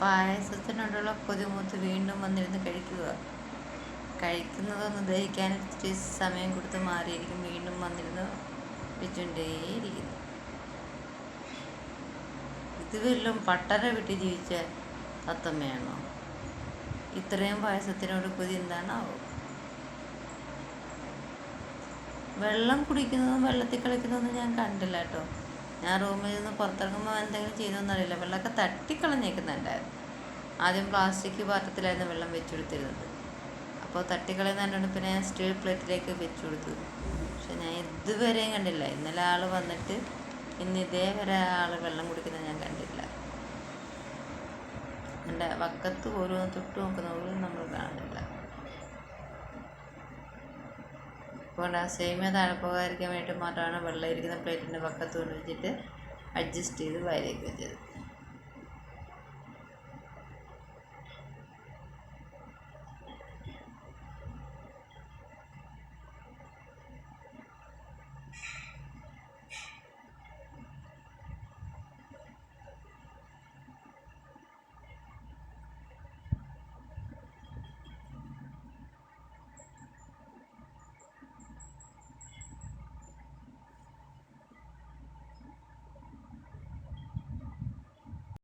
പായസത്തിനോടുള്ള കൊതിമൂത്ത് വീണ്ടും വന്നിരുന്ന് കഴിക്കുക. കഴിക്കുന്നതൊന്ന് ദഹിക്കാൻ ഇത്തിരി സമയം കൊടുത്ത് മാറിയിരിക്കും. വീണ്ടും വന്നിരുന്ന് വെച്ചുകൊണ്ടേയിരിക്കുന്നു ഇത് വല്ലതും പട്ടര വിട്ട് ജീവിച്ച തത്തമ്മയാണോ? ഇത്രയും പായസത്തിനോട് കൊതി എന്താണാവോ? വെള്ളം കുടിക്കുന്നതും വെള്ളത്തിൽ കളിക്കുന്നതൊന്നും ഞാൻ കണ്ടില്ല കേട്ടോ. ഞാൻ റൂമിൽ നിന്ന് പുറത്തിറങ്ങുമ്പോൾ എന്തെങ്കിലും ചെയ്തോന്നറിയില്ല. വെള്ളമൊക്കെ തട്ടിക്കളഞ്ഞേക്കുന്നുണ്ടായിരുന്നു. ആദ്യം പ്ലാസ്റ്റിക് പാത്രത്തിലായിരുന്നു വെള്ളം വെച്ചു കൊടുത്തിരുന്നത് അപ്പോൾ തട്ടിക്കളയുന്നതുകൊണ്ട് പിന്നെ ഞാൻ സ്റ്റീൽ പ്ലേറ്റിലേക്ക് വെച്ചു കൊടുത്തു പക്ഷെ ഞാൻ ഇതുവരെയും കണ്ടില്ല. ഇന്നലെ ആൾ വന്നിട്ട് ഇന്ന് ഇതേവരെ ആൾ വെള്ളം കുടിക്കുന്നത് ഞാൻ കണ്ടില്ല എന്റെ വക്കത്ത് ഓരോന്ന് തൊട്ട് നോക്കുന്ന പോലും നമ്മൾ കാണില്ല അപ്പോൾ ആ സേമിയ താഴെ പോകാതിരിക്കാൻ വേണ്ടി മാത്രമാണ് വെള്ളം ഇരിക്കുന്ന പ്ലേറ്റിന്റെ പക്കത്ത് കൊണ്ട് വെച്ചിട്ട് അഡ്ജസ്റ്റ് ചെയ്ത് വായിലേക്ക് വെച്ചത്